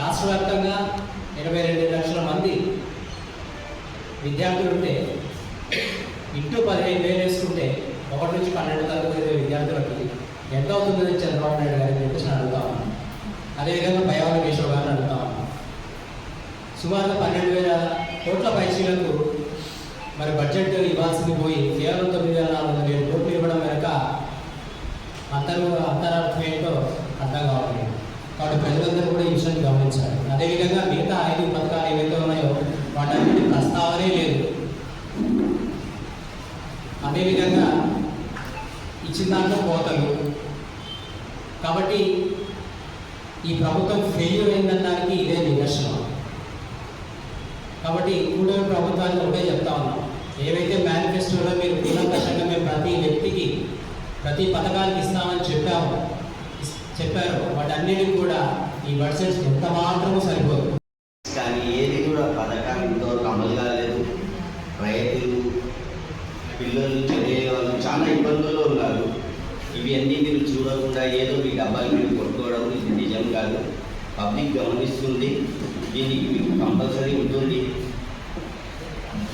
రాష్ట్ర వ్యాప్తంగా ఇరవై రెండు లక్షల మంది విద్యార్థులు ఉంటే ఇంటూ పదిహేను వేలు వేసుకుంటే ఒకటి నుంచి పన్నెండు తరగతి చదివే విద్యార్థులకి ఎంత అవుతుందని చంద్రబాబు నాయుడు గారిని చెప్పేసి అడుగుతా ఉన్నాను. అదేవిధంగా భయవాల కేశవ్ గారిని అడుగుతా ఉన్నాను. సుమారు పన్నెండు వేల కోట్ల పైసీలకు మరి బడ్జెట్ ఇవ్వాల్సింది పోయి కేవలం తొమ్మిది వేల నాలుగు వందల ఏడు కోట్లు ఇవ్వడం వెనక అంతర్ అంతరార్థం ఏంటో అర్థం కావట్లేదు కాబట్టి ప్రజలందరూ కూడా ఈ విషయాన్ని గమనించాలి. అదేవిధంగా మిగతా ఐదు పథకాలు ఏవైతే ఉన్నాయో వాటన్నిటి ప్రస్తావనే లేదు. అదేవిధంగా ఇచ్చిన దాంట్లో కోతలు. కాబట్టి ఈ ప్రభుత్వం ఫెయిల్యూర్ అయిందనడానికి ఇదే నిదర్శనం. కాబట్టి కూడా ప్రభుత్వానికి ఒకటే చెప్తా ఉన్నాం. ఏవైతే మేనిఫెస్టోలో మీరు కూలంకషంగా మేము ప్రతి వ్యక్తికి ప్రతి పథకానికి ఇస్తామని చెప్పామో చెప్పారు. వాటన్నిటికి కూడా ఈ బడ్జెట్ ఎంత మాత్రమూ సరిపోదు. కానీ ఏది కూడా పథకాలు ఇంతవరకు అమలు కాలేదు. రైతులు పిల్లలు చదివే వాళ్ళు చాలా ఇబ్బందుల్లో ఉన్నారు. ఇవి అన్నీ మీరు చూడకుండా ఏదో మీ డబ్బాలు మీరు కొట్టుకోవడం ఇది నిజం కాదు. పబ్లిక్ గమనిస్తుంది. దీనికి మీకు కంపల్సరీ ఉంటుంది.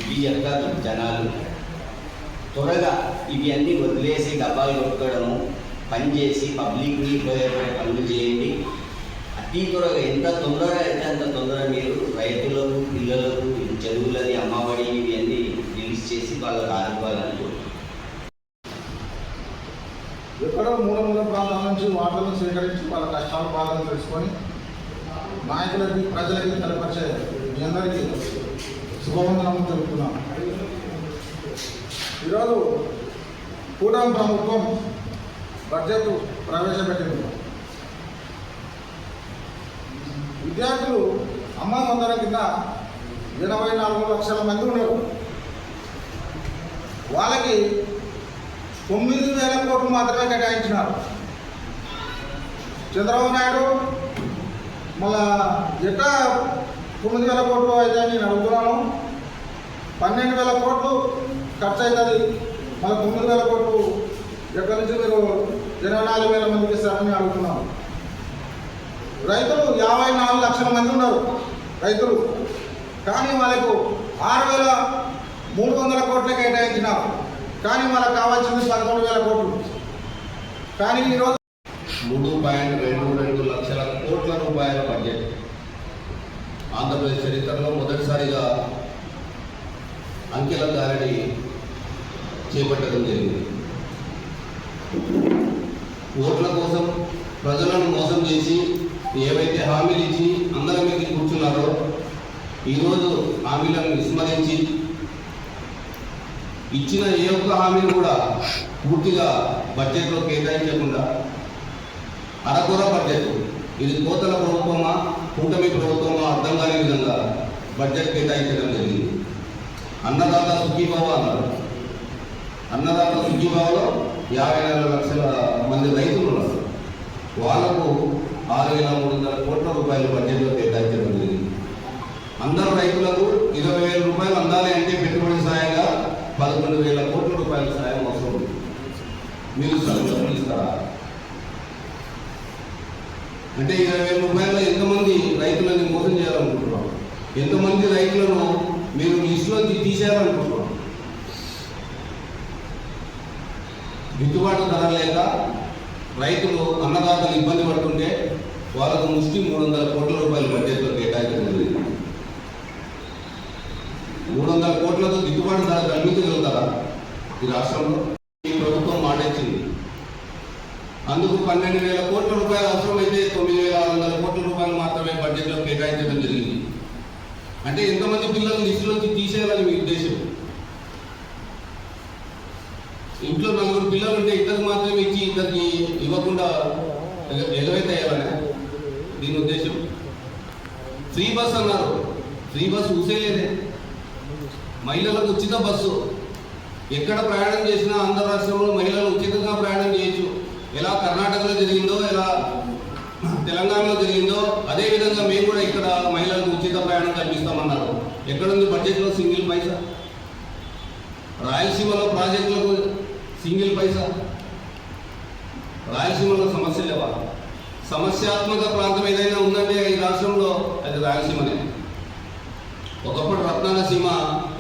ఇవి చెప్తారు జనాలు. త్వరగా ఇవి అన్నీ వదిలేసి డబ్బాలు కొట్టుకోవడము పని చేసి పబ్లిక్ని ఉపయోగపడే పనులు చేయండి. అతి త్వరగా ఎంత తొందరగా అయితే అంత తొందరగా మీరు రైతులకు పిల్లలకు చదువులది అమ్మఒడి ఇవి అన్నీ రిలీజ్ చేసి వాళ్ళకి ఆదుకోవాలని ఎక్కడో మూల మూల ప్రాంతాల నుంచి వార్తలను సేకరించి వాళ్ళ కష్టాలు బాధలు తెలుసుకొని నాయకులకి ప్రజలకి తెలపరిచే మీ అందరికీ శుభవందనము తెలుపుతున్నాం. ఈరోజు కూటమి ప్రభుత్వం బడ్జెట్ ప్రవేశపెట్టింది. విద్యార్థులు అమ్మ వందల కింద ఎనభై నాలుగు లక్షల మంది ఉన్నారు. వాళ్ళకి తొమ్మిది వేల కోట్లు మాత్రమే కేటాయించినారు. చంద్రబాబు నాయుడు మళ్ళా ఎట్లా తొమ్మిది వేల కోట్లు అయితే నేను అడుగుతున్నాను. పన్నెండు వేల కోట్లు ఖర్చు అవుతుంది. మళ్ళీ తొమ్మిది వేల కోట్లు ఎక్కడి నుంచి మీరు ఇరవై నాలుగు వేల మందికి ఇస్తారని అడుగుతున్నాను రైతులు యాభై నాలుగు లక్షల మంది ఉన్నారు రైతులు. కానీ వాళ్ళకు ఆరు వేల మూడు వందల కోట్లు కేటాయించినారు. కానీ వాళ్ళకి కావాల్సింది పదకొండు వేల కోట్లు. కానీ ఈరోజు మూడు పాయింట్ రెండు రెండు లక్షల కోట్ల రూపాయల బడ్జెట్ ఆంధ్రప్రదేశ్ చరిత్రలో మొదటిసారిగా అంకెల దారిని చేపట్టడం జరిగింది. ఓట్ల కోసం ప్రజలను మోసం చేసి ఏవైతే హామీలు ఇచ్చి అందరి మీద కూర్చున్నారో ఈరోజు హామీలను విస్మరించి ఇచ్చిన ఏ ఒక్క హామీని కూడా పూర్తిగా బడ్జెట్లో కేటాయించకుండా అరకొర బడ్జెట్ ఇది కోతల ప్రభుత్వమా కూటమి ప్రభుత్వమా అర్థం కాని విధంగా బడ్జెట్ కేటాయించడం జరిగింది. అన్నదాత సుఖీభావ అన్నారు. అన్నదాత సుఖీభావలో యాభై నాలుగు లక్షల మంది రైతులు ఉన్నారు. వాళ్ళకు ఆరు వేల మూడు వందల కోట్ల రూపాయలు బడ్జెట్లో కేటాయించడం జరిగింది. అందరు రైతులకు ఇరవై వేల రూపాయలు అందాలి అంటే పెట్టుబడి సాయంగా పదకొండు వేల కోట్ల రూపాయల సాయం అవసరం. ఉంది మీరు ఇస్తారా ఇస్తారా అంటే ఇరవై వేల రూపాయలు ఎంతమంది రైతులని మోసం చేయాలనుకుంటున్నాం ఎంతమంది రైతులను మీరు లిస్టులోంచి తీసేయాలనుకుంటున్నాం గిట్టుబాటు ధర లేక రైతులు అన్నదాతలు ఇబ్బంది పడుతుంటే వాళ్ళకు ముష్టి మూడు వందల కోట్ల రూపాయల బడ్జెట్లో కేటాయించడం మూడు వందల కోట్లతో గిట్టుబాటు ధర కల్పించగలుగుతారా ఈ రాష్ట్రంలో ఈ ప్రభుత్వం మాటించింది అందుకు పన్నెండు వేల కోట్ల రూపాయలు అవసరమైతే తొమ్మిది వేల ఆరు వందల కోట్ల రూపాయలు మాత్రమే బడ్జెట్లో కేటాయించడం జరిగింది. అంటే ఎంతమంది పిల్లలు లిస్టులోంచి తీసేయాలని మీ ఉద్దేశం? పిల్లలు ఉంటే ఇద్దరికి మాత్రమే ఇచ్చి ఇద్దరికి ఇవ్వకుండా ఎగ- ఎగవేత దీని ఉద్దేశం? ఫ్రీ బస్ అన్నారు. ఫ్రీ బస్ ఊసేలేదే మహిళలకు ఉచిత బస్సు. ఎక్కడ ప్రయాణం చేసినా ఆంధ్ర రాష్ట్రంలో మహిళలు ఉచితంగా ప్రయాణం చేయొచ్చు. ఎలా కర్ణాటకలో జరిగిందో ఎలా తెలంగాణలో జరిగిందో అదే విధంగా మేము కూడా ఇక్కడ మహిళలకు ఉచిత ప్రయాణం కల్పిస్తామన్నారు. ఎక్కడుంది బడ్జెట్లో సింగిల్ పైసా? రాయలసీమలో ప్రాజెక్టులకు సింగిల్ పైసా? రాయలసీమలో సమస్య లేవా? సమస్యాత్మక ప్రాంతం ఏదైనా ఉందంటే ఈ రాష్ట్రంలో అది రాయలసీమనే. ఒకప్పుడు రత్నాల సీమ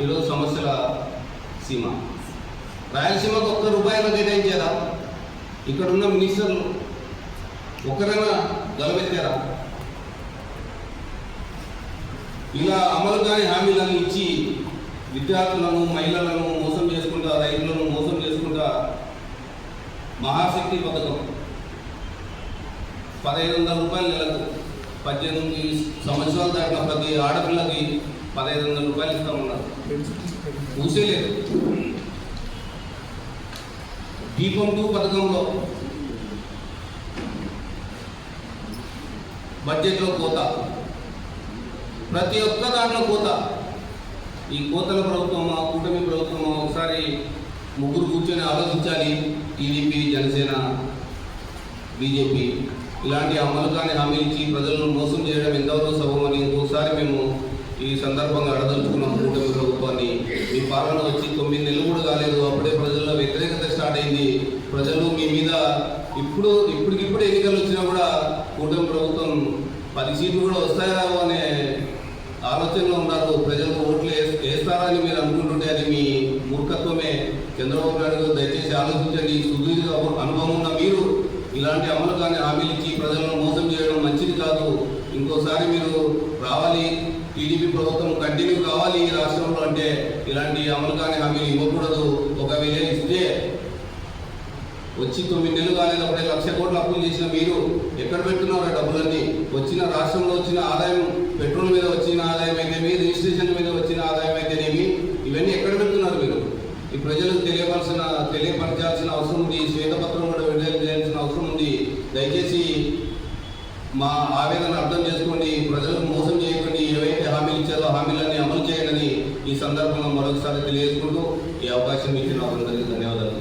ఈరోజు సమస్యల సీమ. రాయలసీమకు ఒక్క రూపాయలు కేటాయించారా ఇక్కడ ఉన్న మినిస్టర్లు ఒక్కరైనా గలవెత్తారా? ఇలా అమలు కాని హామీలను ఇచ్చి విద్యార్థులను మహిళలను మోసం చేసుకుంటా రైతులను మోసం చేసుకుంటా మహాశక్తి పథకం. పదహైదు వందల రూపాయలు నెలకు. పద్దెనిమిది సంవత్సరాలు దాటిన ప్రతి ఆడపిల్లకి పదహైదు వందల రూపాయలు ఇస్తామన్నారు. ఊసేలేదు. దీపం టూ పథకంలో బడ్జెట్లో కోత. ప్రతి ఒక్క దాంట్లో కోత. ఈ కోతల ప్రభుత్వమా కూటమి ప్రభుత్వమా ఒకసారి ముగ్గురు కూర్చొని ఆలోచించాలి. టీడీపీ జనసేన బీజేపీ ఇలాంటి అమలు కాని హామీ ఇచ్చి ప్రజలను మోసం చేయడం ఎంతవరకు సభమని ఇంకోసారి మేము ఈ సందర్భంగా అడదలుచుకున్నాం. కూటమి ప్రభుత్వాన్ని మీ పాలన వచ్చి తొమ్మిది నెలలు కూడా కాలేదు. అప్పుడే ప్రజల్లో వ్యతిరేకత స్టార్ట్ అయింది. ప్రజలు మీ మీద ఇప్పుడు ఇప్పటికిప్పుడు ఎన్నికలు వచ్చినా కూడా కూటమి ప్రభుత్వం పది సీట్లు కూడా వస్తాయా అనే ఆలోచనలో ఉన్నారు ప్రజలకు ఓట్లు వేస్- వేస్తారని మీరు అనుకుంటుంటే అది మీ మూర్ఖత్వమే చంద్రబాబు నాయుడు గారు దయచేసి ఆలోచించండి. సుదీర్ఘ అనుభవం ఉన్న మీరు ఇలాంటి అమలు కానీ హామీలు ఇచ్చి ప్రజలను మోసం చేయడం మంచిది కాదు. ఇంకోసారి మీరు రావాలి. టీడీపీ ప్రభుత్వం కంటిన్యూ కావాలి ఈ రాష్ట్రంలో అంటే ఇలాంటి అమలు కాని హామీలు ఇవ్వకూడదు. ఒకవేళ ఇస్తే వచ్చి తొమ్మిది నెలలు కాలేదు కాలేదప్పుడే లక్ష కోట్లు అప్పులు చేసిన మీరు ఎక్కడ పెట్టున్నారు ఆ డబ్బులన్నీ? వచ్చిన రాష్ట్రంలో వచ్చిన ఆదాయం పెట్రోల్ మీద వచ్చిన ఆదాయం అయితేనేమి రిజిస్ట్రేషన్ మీద వచ్చిన ఆదాయం అయితేనేమి ఇవన్నీ ఎక్కడ పెడుతున్నారు మీరు ఈ ప్రజలకు తెలియవలసిన తెలియపరచాల్సిన అవసరం ఉంది శ్వేతపత్రం కూడా విడుదల చేయాల్సిన అవసరం ఉంది దయచేసి మా ఆవేదన అర్థం చేసుకోండి ప్రజలకు మోసం చేయకండి ఏవైతే హామీలు ఇచ్చారో హామీలన్నీ అమలు చేయండి ఈ సందర్భంగా మరొకసారి తెలియజేసుకుంటూ ఈ అవకాశం ఇచ్చిన అందరికీ ధన్యవాదాలు.